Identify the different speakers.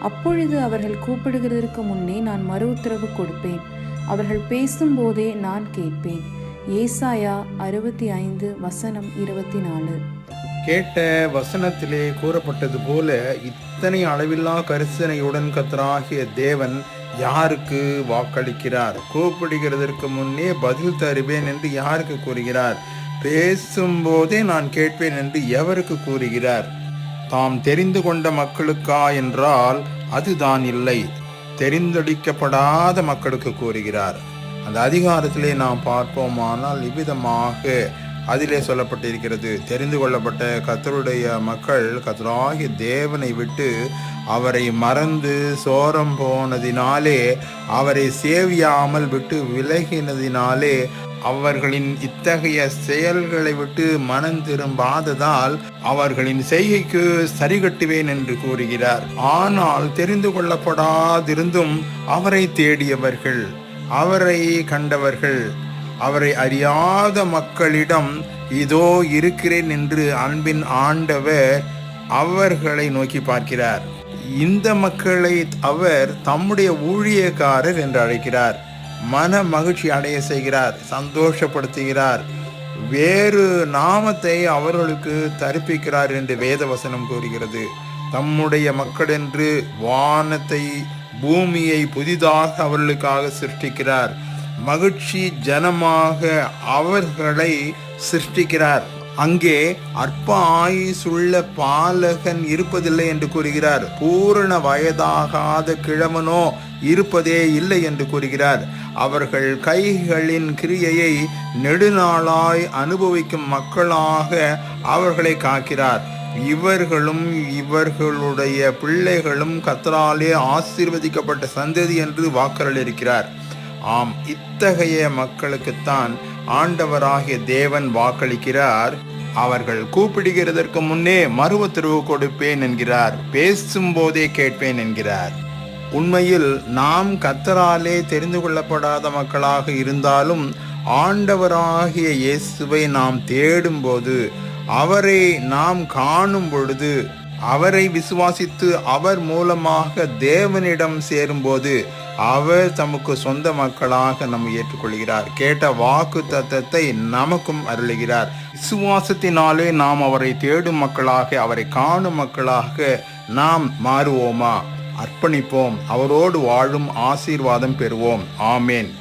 Speaker 1: அப்பொழுது அவர்கள் கூப்பிடுகிறதற்கு முன்னே நான் மறு உத்தரவு கொடுப்பேன். அவர்கள் பேசும்போதே நான் கேட்பேன். ஏசாயா அறுபத்தி ஐந்து வசனம் இருபத்தி நாலு
Speaker 2: கேட்ட வசனத்திலே கூறப்பட்டது போல இத்தனை அளவில்லா கரிசனையுடன் கத்தராகிய தேவன் யாருக்கு வாக்களிக்கிறார்? கூப்பிடுகிறதற்கு முன்னே பதில் தருவேன் என்று யாருக்கு கூறுகிறார்? பேசும்போதே நான் கேட்பேன் என்று எவருக்கு கூறுகிறார்? தாம் தெரிந்து கொண்ட மக்களுக்கா என்றால் அதுதான் இல்லை. தெரிந்தளிக்கப்படாத மக்களுக்கு கூறுகிறார். அந்த அதிகாரத்திலே நாம் பார்ப்போமானால் இவ்விதமாக அதிலே சொல்லப்பட்டிருக்கிறது. தெரிந்து கொள்ளப்பட்ட கத்தருடைய மக்கள் கத்தராகிய தேவனை விட்டு அவரை மறந்து சோரம் போனதினாலே அவரை சேவியாமல் விட்டு விலகினதினாலே அவர்களின் இத்தகைய செயல்களை விட்டு மனம் திரும்பாததால் அவர்களின் செய்கைக்கு சரிகட்டுவேன் என்று கூறுகிறார். ஆனால் தெரிந்து கொள்ளப்படாதிருந்தும் அவரை தேடியவர்கள் அவரை கண்டவர்கள் அவரை அறியாத மக்களிடம் இதோ இருக்கிறேன் என்று அன்பின் ஆண்டவர் அவர்களை நோக்கி பார்க்கிறார். இந்த மக்களை அவர் தம்முடைய ஊழியக்காரர் என்று அழைக்கிறார். மன மகிழ்ச்சி அடைய செய்கிறார் சந்தோஷப்படுத்துகிறார். வேறு நாமத்தை அவர்களுக்கு தரிப்பிக்கிறார் என்று வேதவசனம் கூறுகிறது. தம்முடைய மக்களென்று வானத்தை பூமியை புதிதாக அவர்களுக்காக சிருஷ்டிக்கிறார். மகிழ்ச்சி ஜனமாக அவர்களை சிருஷ்டிக்கிறார். அங்கே அற்ப ஆயுசுள்ள பாலகன் இருப்பதில்லை என்று கூறுகிறார். பூரண வயதாகாத கிழவனோ இருப்பதே இல்லை என்று கூறுகிறார். அவர்கள் கைகளின் கிரியையை நெடுநாளாய் அனுபவிக்கும் மக்களாக அவர்களை காக்கிறார். இவர்களும் இவர்களுடைய பிள்ளைகளும் கத்தராலே ஆசீர்வதிக்கப்பட்ட சந்ததி என்று வாக்களிக்கிறார். ஆம் இத்தகைய மக்களுக்குத்தான் ஆண்டவராகிய தேவன் வாக்களிக்கிறார். அவர்கள் கூப்பிடுகிறதற்கு முன்னே மறு திருவு கொடுப்பேன் என்கிறார். பேசும்போதே கேட்பேன் என்கிறார். உண்மையில் நாம் கத்தராலே தெரிந்து கொள்ளப்படாத மக்களாக இருந்தாலும் ஆண்டவராகிய இயேசுவை நாம் தேடும்போது அவரை நாம் காணும் பொழுது அவரை விசுவாசித்து அவர் மூலமாக தேவனிடம் சேரும்போது அவர் தமக்கு சொந்த மக்களாக நம்ம ஏற்றுக்கொள்கிறார். கேட்ட வாக்கு தத்தத்தை நமக்கும் அருளுகிறார். விசுவாசத்தினாலே நாம் அவரை தேடும் மக்களாக அவரை காணும் மக்களாக நாம் மாறுவோமா? அர்ப்பணிப்போம். அவரோடு வாழும் ஆசீர்வாதம் பெறுவோம். ஆமேன்.